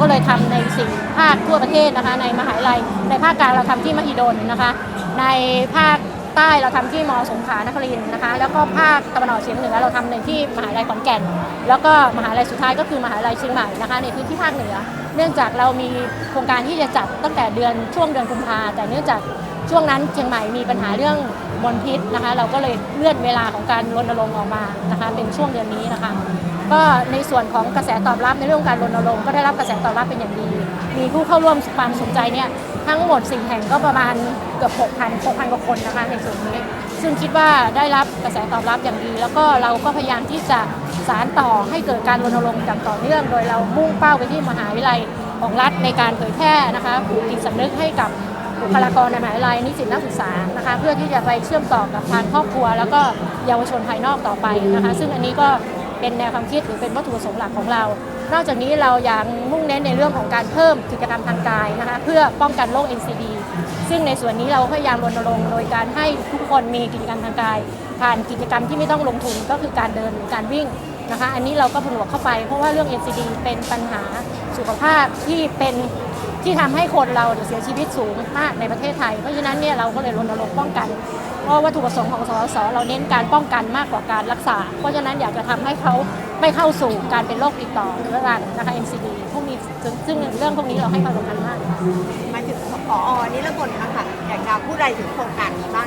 ก็เลยทำในสี่ภาคทั่วประเทศนะคะ ในมหาวิทยาลัย ในภาคกลางเราทำที่มหิดลนะคะ ในภาคใต้เราทำที่มสงขลานครินทร์นะคะ แล้วก็ภาคตะวันออกเฉียงเหนือเราทำในที่มหาวิทยาลัยขอนแก่น แล้วก็มหาวิทยาลัยสุดท้ายก็คือมหาวิทยาลัยเชียงใหม่นะคะ ในพื้นที่ภาคเหนือ เนื่องจากเรามีโครงการที่จะจัดตั้งแต่เดือนช่วงเดือนกุมภาแต่เนื่องจากช่วงนั้นเชียงใหม่มีปัญหาเรื่องมลพิษนะคะ เราก็เลยเลื่อนเวลาของการรณรงค์ออกมานะคะ เป็นช่วงเดือนนี้นะคะ ก็ในส่วนของกระแสตอบรับในเรื่องการรณรงค์ก็ได้รับกระแสตอบรับเป็นอย่างดี มีผู้เข้าร่วมความสนใจเนี่ยทั้งหมดสี่แห่งก็ประมาณเกือบ6,000 6,000กว่าคนนะคะในส่วนนี้ ซึ่งคิดว่าได้รับกระแสตอบรับอย่างดี แล้วก็เราก็พยายามที่จะสารต่อให้เกิดการรณรงค์อย่างต่อเนื่องโดยเรามุ่งเป้าไปที่มหาวิทยาลัยของรัฐในการเผยแพร่นะคะปลูกจิตสำนึกให้กับบุคลากรในมหาวิทยาลัยนิสิตนักศึกษานะคะเพื่อที่จะไปเชื่อมต่อกับทางครอบครัว แล้วก็เยาวชนภายนอกต่อไปนะคะ ซึ่งอันนี้ก็ เป็นแนวความคิดหรือเป็นวัตถุประสงค์หลักของเรา นอกจากนี้เรายังมุ่งเน้นในเรื่องของการเพิ่มกิจกรรมทางกายนะคะเพื่อป้องกันโรค NCD ซึ่งในส่วนนี้เราพยายามรณรงค์โดยการให้ทุกคนมีกิจกรรมทางกาย ผ่านกิจกรรมที่ไม่ต้องลงทุนก็คือการเดินหรือการวิ่งนะคะ อันนี้เราก็ผนวกเข้าไปเพราะว่าเรื่อง NCD เป็นปัญหาสุขภาพที่เป็นที่ทำให้คนเราเสียชีวิตสูงมากในประเทศไทย เพราะฉะนั้นเนี่ยเราก็เลยรณรงค์ป้องกัน ราะวัตถุประสงค์ของสสเราเน้นการป้องกันมากกว่าการรักษา เพราะฉะนั้นอยากจะทำให้เขาไม่เข้าสู่การเป็นโรคติดต่อเรื้อรังนะคะ NCD พวกนี้ซึ่งงเรื่องพวกนี้เราให้ความสำคัญมากมาถึงผอนี่ละบนนะคะอยากจะพูดอะไรถึงโครงการนี้บ้าง